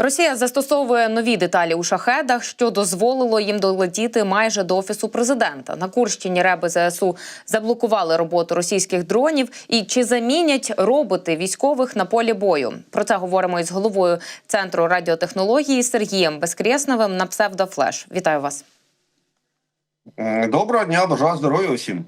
Росія застосовує нові деталі у шахедах, що дозволило їм долетіти майже до офісу президента. На Курщині реби ЗСУ заблокували роботу російських дронів. І чи замінять роботи військових на полі бою? Про це говоримо із головою центру радіотехнології Сергієм Безкрєсновим на псевдофлеш. Вітаю вас. Доброго дня, бажаю здоров'я усім.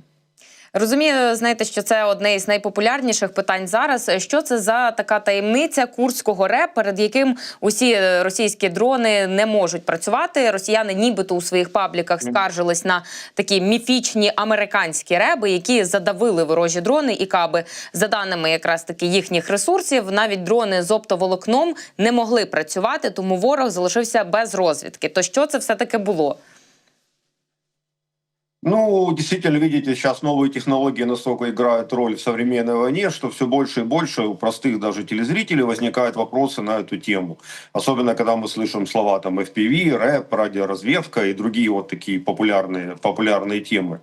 Розумію, знаєте, що це одне із найпопулярніших питань зараз. Що це за така таємниця курського РЕП, перед яким усі е, російські дрони не можуть працювати? Росіяни, нібито у своїх пабліках скаржились на такі міфічні американські реби, які задавили ворожі дрони і каби. За даними якраз таки їхніх ресурсів, навіть дрони з оптоволокном не могли працювати, тому ворог залишився без розвідки. То що це все таки було? Ну, действительно, видите, сейчас новые технологии настолько играют роль в современной войне, что все больше и больше у простых даже телезрителей возникают вопросы на эту тему. Особенно, когда мы слышим слова там FPV, рэп, радиоразведка и другие вот такие популярные, популярные темы.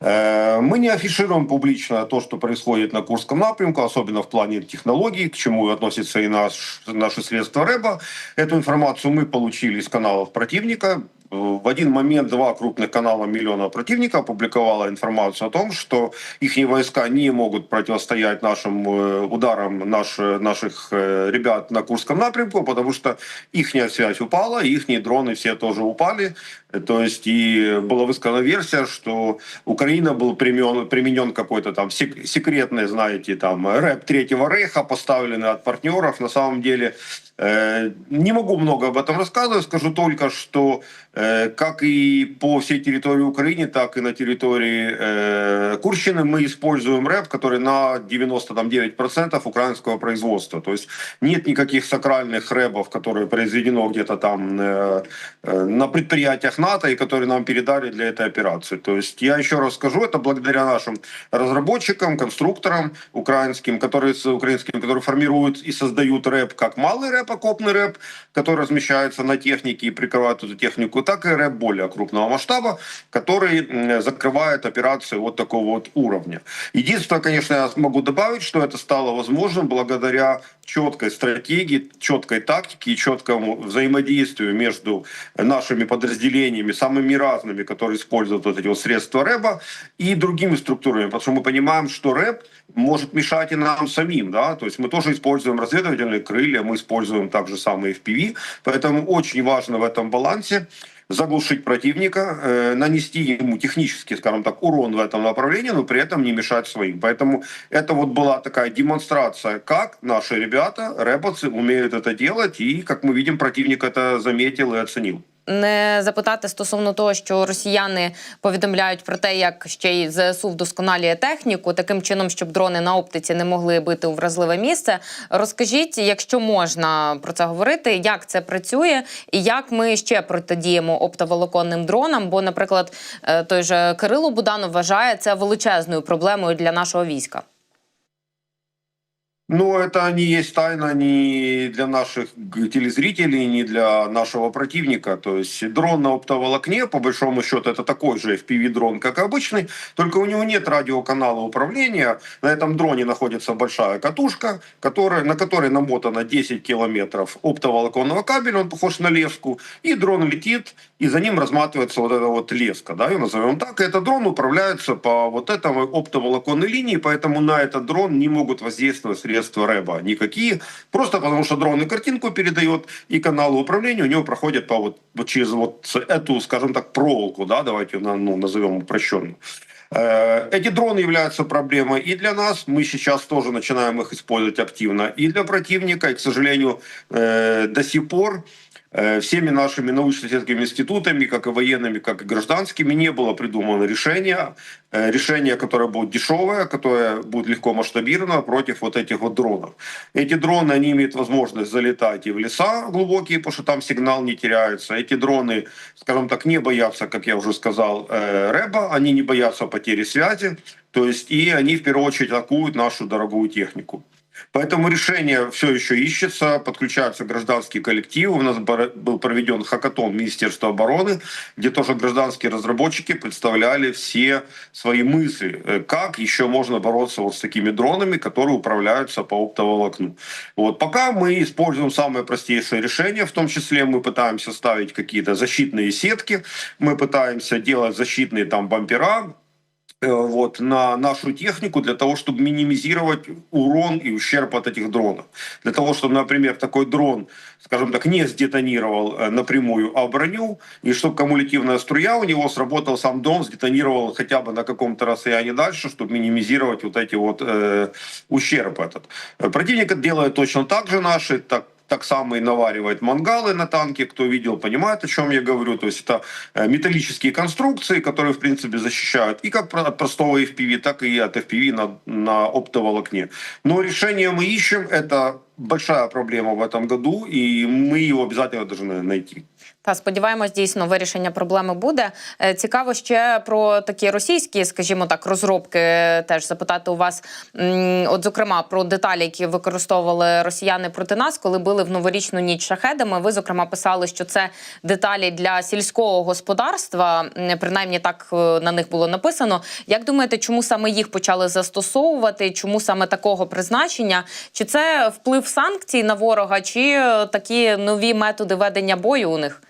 Э, Мы не афишируем публично то, что происходит на Курском напрямку, особенно в плане технологий, к чему относятся и наш, наши средства РЭБа. Эту информацию мы получили из каналов противника. Э, В один момент два крупных канала миллиона противника опубликовала информацию о том, что их войска не могут противостоять нашим э, ударам наш, наших э, ребят на Курском напрямку, потому что их связь упала, их дроны все тоже упали. Э, То есть и была высказана версия, что Украина был применен, применен какой-то там сек- секретный, знаете, там рэп Третьего Рейха, поставленный от партнеров. На самом деле э, не могу много об этом рассказывать, скажу только, что э, как и по всей территории Украины, так и на территории э, Курщины мы используем рэп, который на 99% украинского производства. То есть нет никаких сакральных рэбов, которые произведено где-то там э, э, на предприятиях НАТО и которые нам передали для этой операции. То есть я еще раз скажу, это благодаря нашим разработчикам, конструкторам украинским, которые, с- украинским, которые формируют и создают рэп как малый рэп, окопный рэп, который размещается на технике и прикрывает эту технику, так и рэп более крупного масштаба, который закрывает операции вот такого вот уровня. Единственное, конечно, я могу добавить, что это стало возможным благодаря четкой стратегии, четкой тактике и четкому взаимодействию между нашими подразделениями, самыми разными, которые используют вот эти вот средства рэба, и другими структурами, потому что мы понимаем, что рэп может мешать и нам самим, да, то есть мы тоже используем разведывательные крылья, мы используем также самые FPV, поэтому очень важно в этом балансе заглушить противника, э, нанести ему технический, скажем так, урон в этом направлении, но при этом не мешать своим. Поэтому это вот была такая демонстрация, как наши ребята, рэбовцы, умеют это делать, и, как мы видим, противник это заметил и оценил. Не запитати стосовно того, що росіяни повідомляють про те, як ще й ЗСУ вдосконалює техніку, таким чином, щоб дрони на оптиці не могли бити у вразливе місце. Розкажіть, якщо можна про це говорити, як це працює, і як ми ще протидіємо оптоволоконним дронам? Бо, наприклад, е, той же Кирило Буданов вважає це величезною проблемою для нашого війська. Ну, это не есть тайна ни для наших телезрителей, ни для нашего противника. То есть дрон на оптоволокне, по большому счету, это такой же FPV-дрон, как обычный, только у него нет радиоканала управления. На этом дроне находится большая катушка, которая, на которой намотано 10 километров оптоволоконного кабеля, он похож на леску, и дрон летит, и за ним разматывается вот эта вот леска, да, ее назовем так. И этот дрон управляется по вот этой оптоволоконной линии, поэтому на этот дрон не могут воздействовать рэба. Никакие, просто потому что дрон и картинку передает, и каналы управления у него проходят по вот, через вот эту, скажем так, проволоку, да, давайте ну, назовем упрощенно. Э, Эти дроны являются проблемой и для нас, мы сейчас тоже начинаем их использовать активно, и для противника, и, к сожалению, э, до сих пор всеми нашими научно-исследовательскими институтами, как и военными, как и гражданскими, не было придумано решение, э, решение, которое будет дешевое, которое будет легко масштабировано против вот этих вот дронов. Эти дроны, они имеют возможность залетать и в леса глубокие, потому что там сигнал не теряется. Эти дроны, скажем так, не боятся, как я уже сказал, э, рэба, они не боятся потери связи, то есть и они в первую очередь атакуют нашу дорогую технику. Поэтому решение все еще ищется, подключаются гражданские коллективы. У нас был проведен хакатон Министерства обороны, где тоже гражданские разработчики представляли все свои мысли, э, как еще можно бороться вот с такими дронами, которые управляются по оптоволокну. Вот пока мы используем самое простейшее решение, в том числе мы пытаемся ставить какие-то защитные сетки, мы пытаемся делать защитные там бампера, вот, на нашу технику для того, чтобы минимизировать урон и ущерб от этих дронов. Для того, чтобы, например, такой дрон, скажем так, не сдетонировал э, напрямую, а броню, и чтобы кумулятивная струя у него сработал сам дрон, сдетонировал хотя бы на каком-то расстоянии дальше, чтобы минимизировать вот эти вот э, ущерб этот. Э, Противник делает точно так же наши, так так само и наваривает мангалы на танке. Кто видел, понимает, о чем я говорю. То есть это э, металлические конструкции, которые, в принципе, защищают и как от простого FPV, так и от FPV на, на оптоволокне. Но решение мы ищем. Это большая проблема в этом году, и мы его обязательно должны найти. Та сподіваємось, дійсно вирішення проблеми буде. Е, Цікаво ще про такі російські, скажімо так, розробки е, теж запитати у вас. М, От, зокрема, про деталі, які використовували росіяни проти нас, коли били в новорічну ніч шахедами. Ви зокрема писали, що це деталі для сільського господарства. М, Принаймні так е, на них було написано. Як думаєте, чому саме їх почали застосовувати? Чому саме такого призначення? Чи це вплив санкцій на ворога, чи е, такі нові методи ведення бою у них?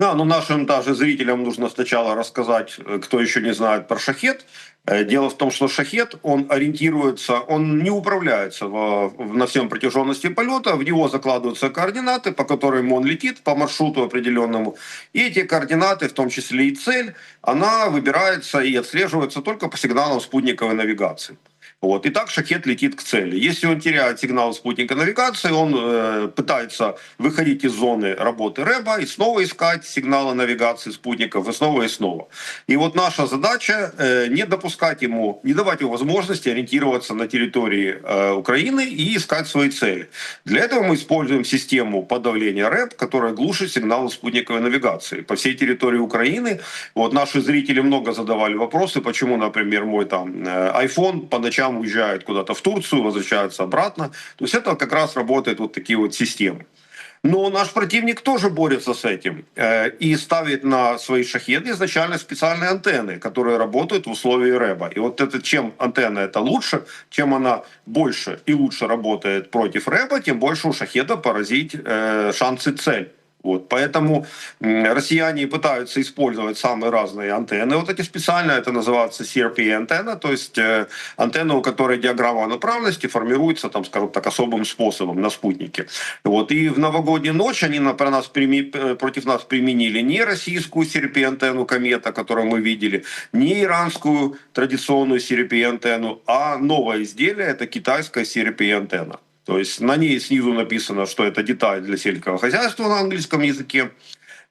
Да, ну нашим даже зрителям нужно сначала рассказать, э, кто еще не знает про шахет. Э, Дело в том, что шахет, он ориентируется, он не управляется в- в- на всем протяженности полета, в него закладываются координаты, по которым он летит по маршруту определенному. И эти координаты, в том числе и цель, она выбирается и отслеживается только по сигналам спутниковой навигации. Вот. И так шахет летит к цели. Если он теряет сигнал спутника навигации, он э, пытается выходить из зоны работы РЭБа и снова искать сигналы навигации спутников, и снова и снова. И вот наша задача э, не допускать ему, не давать ему возможности ориентироваться на территории э, Украины и искать свои цели. Для этого мы используем систему подавления РЭБ, которая глушит сигналы спутниковой навигации по всей территории Украины. Вот наши зрители много задавали вопросы, почему, например, мой там э, iPhone по ночам уезжает куда-то в Турцию, возвращается обратно. То есть это как раз работают вот такие вот системы. Но наш противник тоже борется с этим э, и ставит на свои шахеды изначально специальные антенны, которые работают в условии рэба. И вот это чем антенна это лучше, чем она больше и лучше работает против рэба, тем больше у шахеда поразить э, шансы цель. Вот, поэтому россияне пытаются использовать самые разные антенны. Вот эти специально, это называется CRP-антенна, то есть э, антенна, у которой диаграмма направленности формируется, там, скажем так, особым способом на спутнике. Вот, и в новогоднюю ночь они на, про нас, э, против нас применили не российскую CRP-антенну «Комета», которую мы видели, не иранскую традиционную CRP-антенну, а новое изделие – это китайская CRP-антенна. То есть на ней снизу написано, что это деталь для сельского хозяйства на английском языке.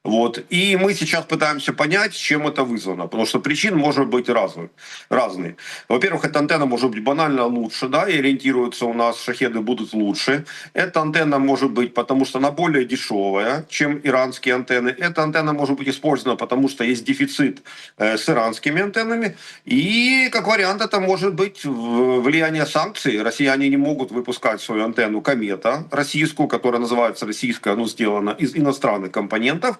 Вот. И мы сейчас пытаемся понять, чем это вызвано, потому что причин может быть разных, разные. Во-первых, эта антенна может быть банально лучше, да, и ориентируются у нас шахеды будут лучше. Эта антенна может быть, потому что она более дешевая, чем иранские антенны. Эта антенна может быть использована, потому что есть дефицит э, с иранскими антеннами. И, как вариант, это может быть влияние санкций. Россияне не могут выпускать свою антенну «Комета» российскую, которая называется российская, но сделана из иностранных компонентов.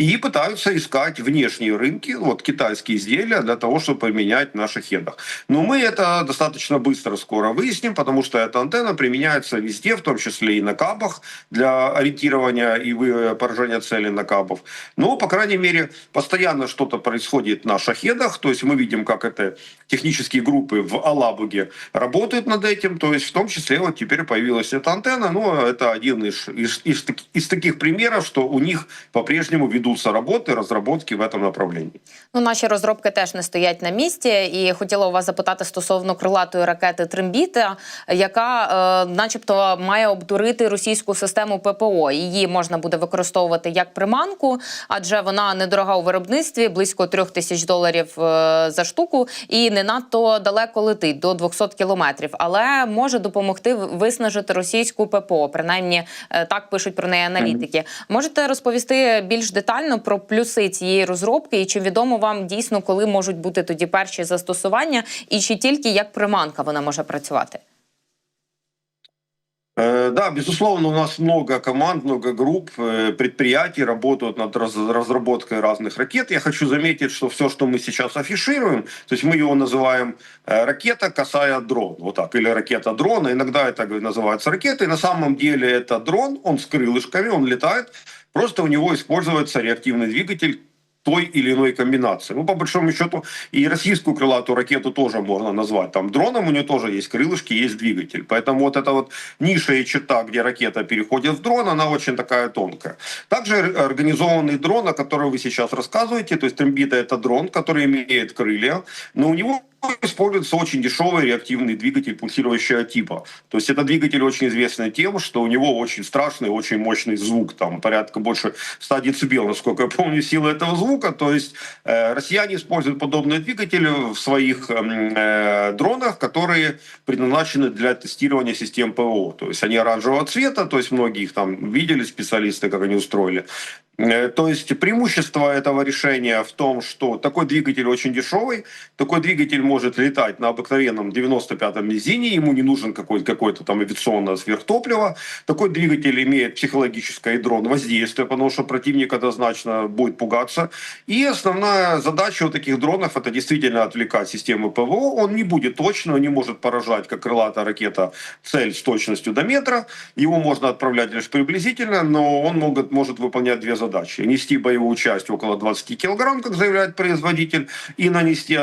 И пытаются искать внешние рынки, вот китайские изделия, для того, чтобы применять на шахедах. Но мы это достаточно быстро скоро выясним, потому что эта антенна применяется везде, в том числе и на кабах, для ориентирования и поражения целей на кабов. Но, по крайней мере, постоянно что-то происходит на шахедах, то есть мы видим, как это технические группы в Алабуге работают над этим, то есть в том числе вот теперь появилась эта антенна, но это один из, из, из, из таких примеров, что у них по-прежнему ведутся работы, разработки в этом направлении. Ну, наші розробки теж не стоять на місці. І хотіла у вас запитати стосовно крилатої ракети Трембіта, яка, е, начебто, має обдурити російську систему ППО. Її можна буде використовувати як приманку, адже вона недорога у виробництві, близько трьох тисяч доларів е, за штуку, і не надто далеко летить до 200 кілометрів. Але може допомогти виснажити російську ППО. Принаймні е, так пишуть про неї аналітики. Можете розповісти більш детально про плюси цієї розробки, і чи відомо вам дійсно, коли можуть бути тоді перші застосування, і чи тільки як приманка вона може працювати? Э, Да, безусловно, у нас много команд, много групп, э, предприятий работают над раз- разработкой разных ракет. Я хочу заметить, что все, что мы сейчас афишируем, то есть мы его называем э, ракета касая дрон, вот так, или ракета дрона, иногда это называется ракетой, на самом деле это дрон, он с крылышками, он летает, просто у него используется реактивный двигатель той или иной комбинации. Ну, по большому счету, и российскую крылатую ракету тоже можно назвать. Там дроном у нее тоже есть крылышки, есть двигатель. Поэтому вот эта вот ниша и черта, где ракета переходит в дрон, она очень такая тонкая. Также ор- организованный дрон, о котором вы сейчас рассказываете, то есть трембита это дрон, который имеет крылья, но у него используется очень дешевый реактивный двигатель пульсирующего типа. То есть это двигатель очень известный тем, что у него очень страшный, очень мощный звук, там порядка больше 100 децибел, насколько я помню, сила этого звука. То есть э, россияне используют подобные двигатели в своих эм, э, дронах, которые предназначены для тестирования систем ПВО. То есть они оранжевого цвета, то есть многие их там видели, специалисты, как они устроили. Э, То есть преимущество этого решения в том, что такой двигатель очень дешевый, такой двигатель может летать на обыкновенном 95-м бензине, ему не нужен какой-то какой там авиационное сверхтопливо. Такой двигатель имеет психологическое ядро воздействие, потому что противник однозначно будет пугаться. И основная задача у таких дронов это действительно отвлекать системы ПВО. Он не будет точно, он не может поражать, как крылатая ракета, цель с точностью до метра. Его можно отправлять лишь приблизительно, но он может, может выполнять две задачи. Нести боевую часть около 20 килограмм, как заявляет производитель, и нанести,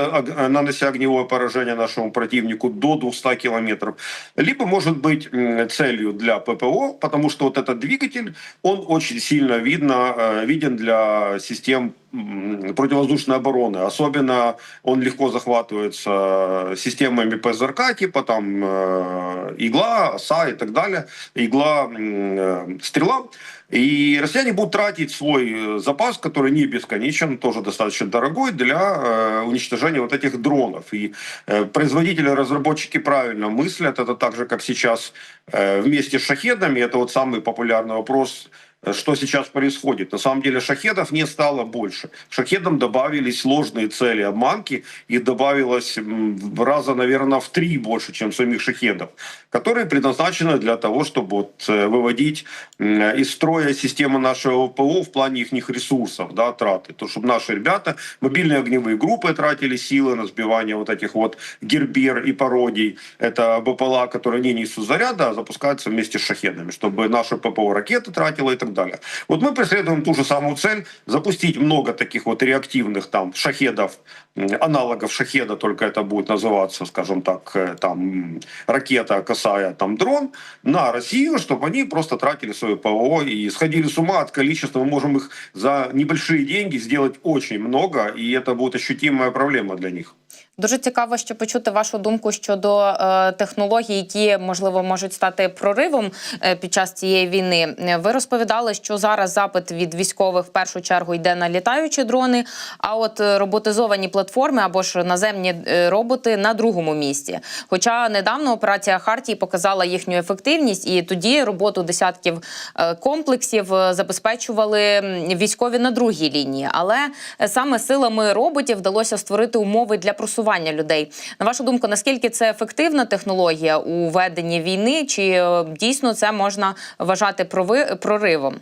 нанося огневое поражение нашему противнику до 200 километров. Либо может быть целью для ППО, потому что вот этот двигатель, он очень сильно видно, э, виден для систем противовоздушной обороны. Особенно он легко захватывается системами ПЗРК, типа там э, игла, оса и так далее, игла, э, стрела. И россияне будут тратить свой э, запас, который не бесконечен, тоже достаточно дорогой, для э, уничтожения вот этих дронов. И э, производители, разработчики правильно мыслят. Это так же, как сейчас вместе с шахедами. Это вот самый популярный вопрос что сейчас происходит. На самом деле шахедов не стало больше. Шахедам добавились сложные цели обманки, и добавилось раза, наверное, в три больше, чем самих шахедов, которые предназначены для того, чтобы вот, э, выводить из строя системы нашего ПО в плане их ресурсов, да, траты. То, чтобы наши ребята, мобильные огневые группы тратили силы на сбивание вот этих вот гербер и пародий. Это БПЛА, которые не несут заряда, а запускаются вместе с шахедами, чтобы наше ППО ракеты тратило и так далее. Вот мы преследуем ту же самую цель, запустить много таких вот реактивных там шахедов, аналогов шахеда, только это будет называться, скажем так, э, там ракета, касая там дрон, на Россию, чтобы они просто тратили свое ПВО и сходили с ума от количества. Мы можем их за небольшие деньги сделать очень много, и это будет ощутимая проблема для них. Дуже цікаво, що почути вашу думку щодо е, технологій, які можливо можуть стати проривом е, під час цієї війни. Е, Ви розповідали, що зараз запит від військових в першу чергу йде на літаючі дрони. А от е, роботизовані платформи або ж наземні е, роботи на другому місці. Хоча недавно операція Хартії показала їхню ефективність, і тоді роботу десятків комплексів забезпечували військові на другій лінії. Але саме силами роботів вдалося створити умови для просування людей. На вашу думку, наскільки це ефективна технологія у веденні війни? Чи е, дійсно це можна вважати прови- проривом?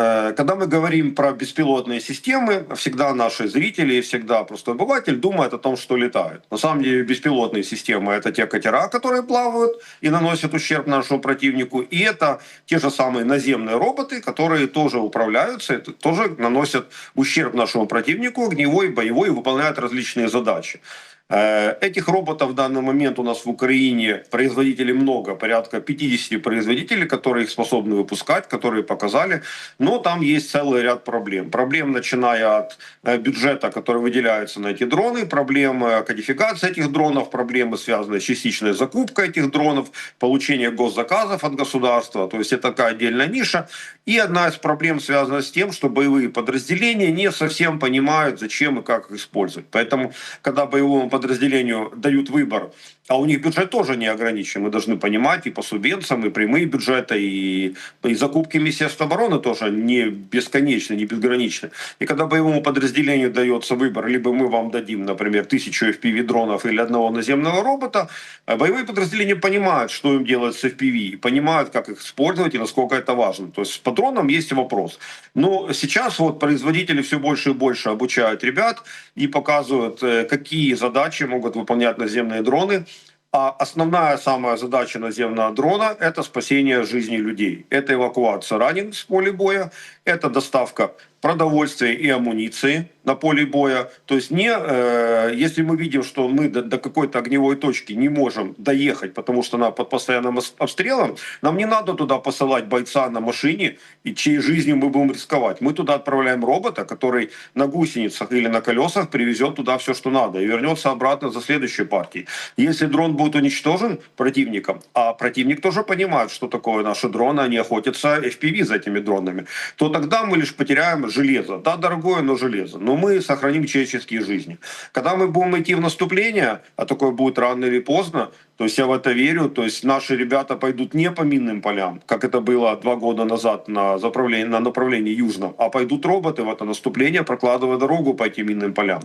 Э, Когда мы говорим про беспилотные системы, всегда наши зрители, и всегда простой обыватель думает о том, что летают. На самом деле беспилотные системы — это те катера, которые плавают и наносят ущерб нашему противнику, и это те же самые наземные роботы, которые тоже управляются, тоже наносят ущерб нашему противнику, огневой, боевой, и выполняют различные задачи. Э, Этих роботов в данный момент у нас в Украине производителей много, порядка 50 производителей, которые их способны выпускать, которые показали. Но там есть целый ряд проблем. Проблем, начиная от э, бюджета, который выделяется на эти дроны, проблемы кодификации этих дронов, проблемы, связанные с частичной закупкой этих дронов, получение госзаказов от государства. То есть это такая отдельная ниша. И одна из проблем связана с тем, что боевые подразделения не совсем понимают, зачем и как их использовать. Поэтому, когда боевому подразделению дают выбор, а у них бюджет тоже не ограничен, мы должны понимать и по субвенциям, и прямые бюджеты, и, и закупки Министерства обороны тоже не бесконечны, не безграничны. И когда боевому подразделению дается выбор, либо мы вам дадим, например, тысячу FPV-дронов или одного наземного робота, а боевые подразделения понимают, что им делать с FPV, и понимают, как их использовать и насколько это важно. То есть по дронам есть вопрос. Но сейчас вот производители все больше и больше обучают ребят и показывают, э, какие задачи могут выполнять наземные дроны. А основная самая задача наземного дрона – это спасение жизни людей. Это эвакуация раненых с поля боя, это доставка продовольствия и амуниции на поле боя. То есть не, э, если мы видим, что мы до, до какой-то огневой точки не можем доехать, потому что она под постоянным ос- обстрелом, нам не надо туда посылать бойца на машине, и чьей жизнью мы будем рисковать. Мы туда отправляем робота, который на гусеницах или на колесах привезет туда все, что надо, и вернется обратно за следующей партией. Если дрон будет уничтожен противником, а противник тоже понимает, что такое наши дроны, они охотятся FPV за этими дронами, то тогда мы лишь потеряем железо. Да, дорогое, но железо. Но мы сохраним человеческие жизни. Когда мы будем идти в наступление, а такое будет рано или поздно, то есть я в это верю, то есть наши ребята пойдут не по минным полям, как это было два года назад на, заправление, на направлении южном, а пойдут роботы в это наступление, прокладывая дорогу по этим минным полям.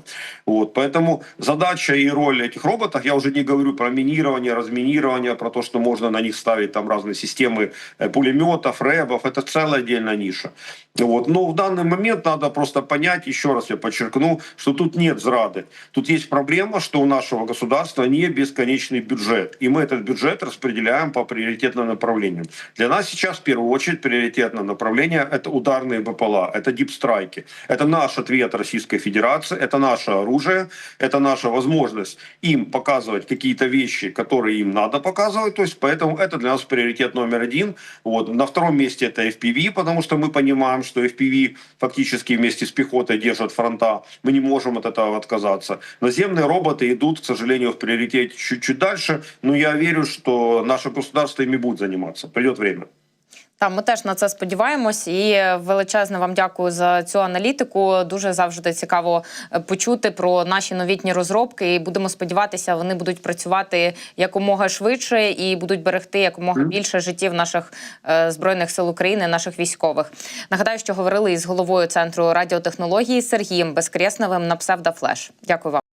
Вот, поэтому задача и роль этих роботов, я уже не говорю про минирование, разминирование, про то, что можно на них ставить там разные системы э, пулеметов, рэбов, это целая отдельная ниша. Вот. Но в данный момент надо просто понять, еще раз я подчеркну, что тут нет зрады. Тут есть проблема, что у нашего государства не бесконечный бюджет. И мы этот бюджет распределяем по приоритетным направлениям. Для нас сейчас в первую очередь приоритетное направление – это ударные БПЛА, это дипстрайки. Это наш ответ Российской Федерации, это наше оружие, это наша возможность им показывать какие-то вещи, которые им надо показывать. То есть поэтому это для нас приоритет номер один. Вот. На втором месте это FPV, потому что мы понимаем, что FPV фактически вместе с пехотой держат фронта. Мы не можем от этого отказаться. Наземные роботы идут, к сожалению, в приоритете чуть-чуть дальше, но я верю, что наше государство ими будет заниматься. Придет время. Та ми теж на це сподіваємось, і величезне вам дякую за цю аналітику. Дуже завжди цікаво е, почути про наші новітні розробки. І будемо сподіватися, вони будуть працювати якомога швидше і будуть берегти якомога більше життів наших е, збройних сил України, наших військових. Нагадаю, що говорили із головою центру радіотехнології Сергієм Безкресневим на псевдофлеш. Дякую вам.